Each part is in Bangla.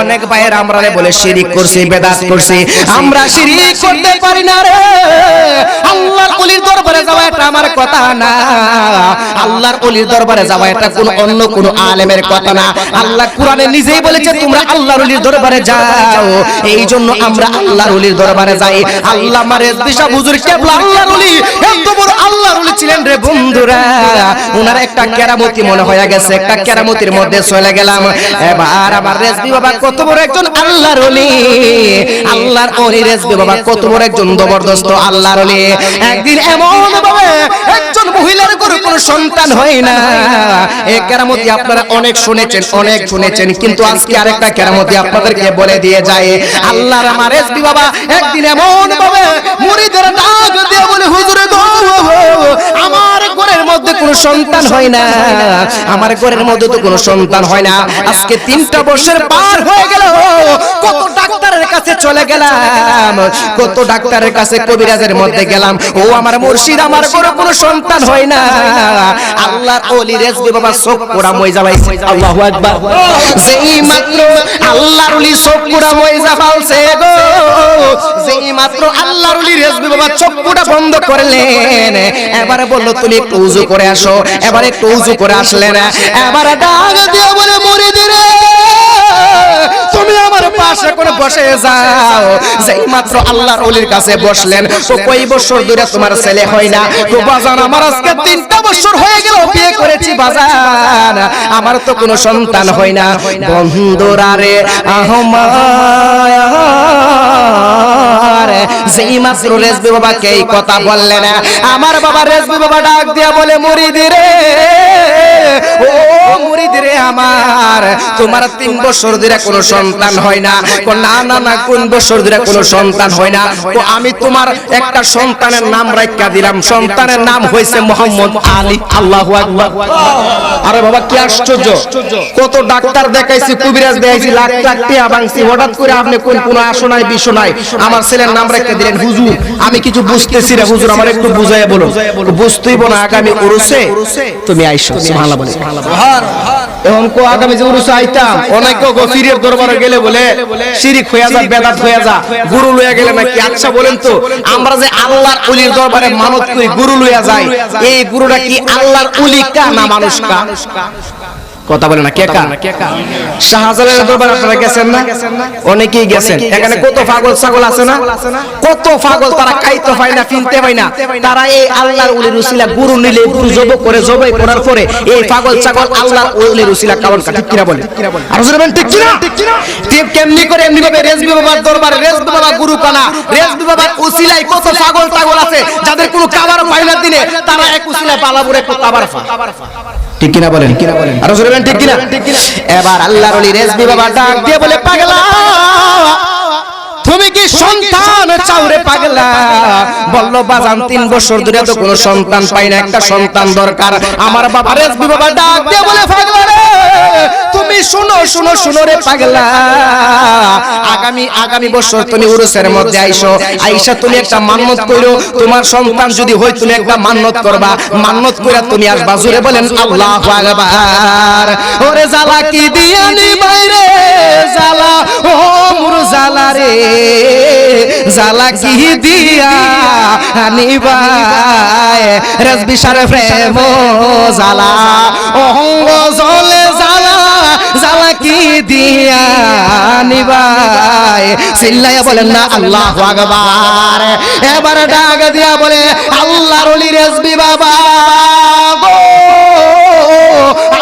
অনেক ভাইয়ের আমরা বলে শিরিক করছি বেদাত করছি আমরা শিরিক করতে পারি না রে। আল্লাহর ওলির দরবারে যাওয়া এটা আমার কথা না। আল্লাহর ওলির দরবারে যাওয়া এটা কোন অন্য কোন আলেমের কথা না। আল্লাহ কোরআনে নিজেই বলেছে তোমরা আল্লাহর ওলির দরবারে যাও। এই জন্য আমরা আল্লাহর ওলির দরবারে যাই। আল্লাহ মারে দিশা বুজুর কেবলা আল্লাহর বড় আল্লাহর রে বন্ধুরা ওনার একটা কেরামতি মনে হয়ে গেছে, একটা কেরামতির মধ্যে চলে গেলাম। এবার আমার রেজবি বাবা কত বড় একজন আল্লাহর ওলি আল্লাহর ওলি রেজবি বাবা কত বড় একজন জবরদস্ত আল্লাহর ওলি একদিন এমন ভাবে একজন মহিলার গরু কোনো সন্তান হয় না। এই কেরামতি আপনারা অনেক শুনেছেন অনেক শুনেছেন, কিন্তু আজকে আরেকটা কেরামতি আপনাদেরকে বলে দিয়ে যায় আল্লাহর আমার রেজবি বাবা একদিন এমন ভাবে মুরিদের ডাক দিয়ে বলে, হুজুরে গো আমার ঘরের মধ্যে কোনো সন্তান হয় না। আমার ঘরের মধ্যে তো কোনো সন্তান হয় না। আজকে তিনটা বছর পার হয়ে গেল। কত ডাক্তারের কাছে চলে গেলাম। কত ডাক্তারের কাছে কবিরাজের মধ্যে গেলাম। ও আমার মুর্শিদ, আমার ঘরে কোনো সন্তান হয় না। আল্লাহর ওলি রেজবি বাবা চোখ পোড়া মই জ্বালাইছে। আল্লাহু আকবার। যেই মাত্র আল্লাহর ওলি চোখ পোড়া মই জ্বালাইছে গো। যেই মাত্র আল্লাহর ওলি রেজবি বাবা চোখ পোড়া বন্ধ করলেন। এবারে বলল, তুমি একটু উজু করে আসো, এবার একটু উজু করে আসলেন এবার ডাক দিয়ে বলে মরে দিলে তুমি আমার পাশে করে বসে যাও। যেই মাত্র আল্লাহর কাছে বসলেন তো কই বছর ধরে তোমার ছেলে হয় না? তো বাজান, আমার আজকে তিনটা বছর হয়ে গেল বিয়ে করেছি বাজান। আমার তো কোনো সন্তান হয় না। বন্ধুরা রে আহমার যেই মাত্র রেজবি বাবাকে এই কথা বললেন আমার বাবা রেজবি বাবা ডাক দিয়া বলে মুড়ি রে। আমি তোমার একটা সন্তানের নাম রাখা দিলাম। সন্তানের নাম হয়েছে মোহাম্মদ আলী। আল্লাহু আরে বাবা, কি আশ্চর্য। কত ডাক্তার দেখাইছি, কবিরাজ দেখাইছি, লাখ লাখ টিয়া হঠাৎ করে আপনি কোন কোন আসো নাই বিষয় নাই, আমার ছেলের নাম রেখে দিলেন। হুজুর, আমি কিছু বুঝতেছি না। হুজুর, আমার একটু বুঝাই বলো। বুঝতেই না আগামী তুমি আইসো। সুবহানাল্লাহ বলে। এখন কো আগামী যে উরুসে আইতাম অনেক গফিরের দরবারে গেলে বলে শিরিক হইয়া যা বেদাত হইয়া যা গুরু লইয়া গেলে নাকি আচ্ছা বলেন তো আমরা যে আল্লাহর ওলির দরবারে মানত করি গুরু লইয়া যাই এই গুরুটা কি আল্লাহর ওলি কা না মানুষ কা? কথা বলে না কে কা শাহজালালের দরবারে আপনারা গেছেন না? অনেকেই গেছেন। এখানে কত পাগল ছাগল আছে না? কত পাগল তারা খাইতে পায় না কিনতে পায় না তারা এই আল্লাহর উলির উসিলা গুরু নিলে গুরু জব করে জবাই করার পরে এই পাগল ছাগল আল্লাহর উলির উসিলা কারণ ঠিক কিনা বলে? আর জোরে বলেন ঠিক কিনা? ঠিক কেমনি করে এমনি ভাবে রেজবি বাবার দরবারে রেজবি বাবা গুরু কানা রেজবি উসিলাই কত পাগল ছাগল আছে যাদের কোনো খাবার পায় না দিনে তারা এক উসিলায় পালাবুরে একটু খাবার পায় ঠিক কিনা বলেন? কিনা বলেন। আরও জোরে বলেন ঠিক কিনা? এবার আল্লাহর ওলি রেজবি বাবা ডাক দিয়ে বলে পাগলা তুমি কি সন্তান? চাউরে পাগলা। বলল বাজান তিন বছর ধরে তো কোনো সন্তান পাই না একটা সন্তান দরকার। আমার বাবা রেজবি বাবা ডাক দিয়ে বলে পাগলা রে তুমি শুনো শুনো শুনো রে পাগলা। আগামী আগামী বছর তুমি উরুসের মধ্যে আইসো। আইসা তুমি একটা মান্নত কইরো। তোমার সন্তান যদি হয়, তুমি একটা মান্নত করবা। মান্নত কইরা তুমি আসবা। জুড়ে বলেন, আল্লাহু আকবার। ওরে জালা কি দিয়ানি বাইরে জালা ও মুর জালা রে। জালা কি দিয়া আনিবাই রেজবি সারে প্রেম জালা অহঙ্গ জালা কি দিয়া নিবাই? চিল্লাইয়া বলেন না, আল্লাহ আকবার। এবার ডাক দিয়া বলে, আল্লাহর ওলি রেজবি বাবা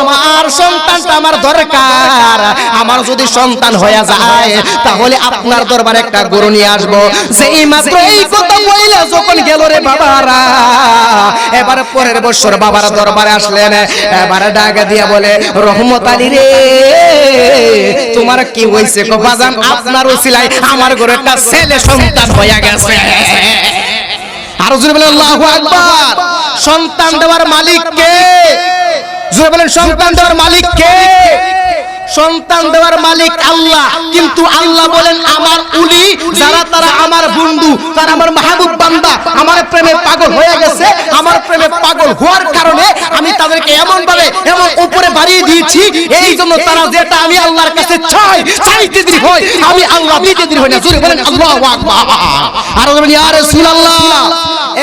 আমার সন্তানটা আমার দরকার। আমার যদি সন্তান হয়ে যায়, তাহলে আপনার দরবারে একটা গরু নিয়ে আসব। যেই মাত্র এই কথা বইলে যখন গেল রে বাবারা। এবার পরের বছর বাবার দরবারে আসলেন। এবার ডাক দিয়া বলে, রহমত আলী রে, তোমার কি হয়েছে বাজান? আপনার উসিলাই আমার ঘরে একটা ছেলে সন্তান হয়ে গেছে। আর জোরে বলেন, আল্লাহু আকবার। সন্তান দেওয়ার মালিক কে জোরে বলেন, সন্তান দেওয়ার মালিক কে সন্তান দেওয়ার মালিক আল্লাহ। কিন্তু আল্লাহ বলেন, আমার উলি, যারা তারা আমার বন্ধু, তারা আমার মাহবুব বান্দা, আমার প্রেমে পাগল হয়ে গেছে, আমার প্রেমে পাগল হওয়ার কারণে আমি তাদেরকে এমন ভাবে এমন উপরে বাড়িয়ে দিয়েছি, এই জন্য তারা যেটা আমি আল্লাহর কাছে চাই চাইতে দেরি হয় আমি আল্লাহ দিতে দেরি হয় না। জোরে বলেন, আল্লাহু আকবার। আর বলেন, ইয়া রাসূলুল্লাহ।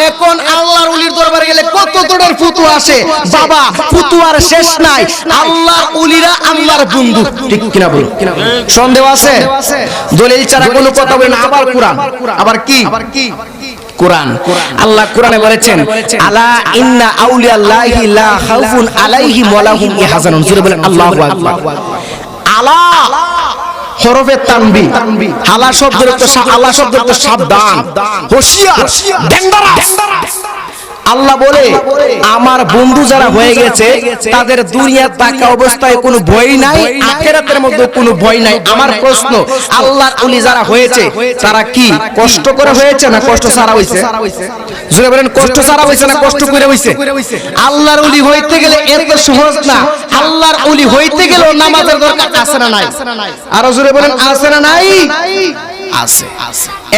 এখন আল্লাহর উলির দরবারে গেলে কত ধরনের ফুতুয়া আসে? বাবা, ফুতুয়ার শেষ নাই। আল্লাহর উলিরা আল্লাহর বন্ধু। ঠিক কিনা বলুন? সন্দেহ আছে? দলিল ছাড়া কোনো কথা বলেন না, আবার কোরআন। আবার কি? কোরআন। আল্লাহ কোরআনে বলেছেন, আলা ইন্না আউলিয়াল্লাহি লা খাউফুন আলাইহিম ওয়া লাহুম ইয়াহজানুন। জোরে বলেন, আল্লাহু আকবার। আলা হরফে তানবি। হালা শব্দের আলা শব্দের সাবধান। হুঁশিয়ার। ডেঞ্জারাস আল্লাহ বলে আমার বন্ধু যারা হয়ে গেছে তাদের দুনিয়ার টাকা অবস্থায় কোনো ভয় নাই আখেরাতের মধ্যে কোনো ভয় নাই। আমার প্রশ্ন আল্লাহর উলি যারা হয়েছে তারা কি কষ্ট করে হয়েছে না কষ্ট ছাড়া হয়েছে? জোরে বলেন কষ্ট ছাড়া হয়েছে না কষ্ট করে হয়েছে? আল্লাহর উলি হইতে গেলে এত সহজ না। আল্লাহর উলি হইতে গেলেও নামাজের দরকার আছে না নাই? আরও জোরে বলেন আছে না নাই? আছে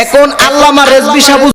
এখন আল্লামা রেজবি সাহেব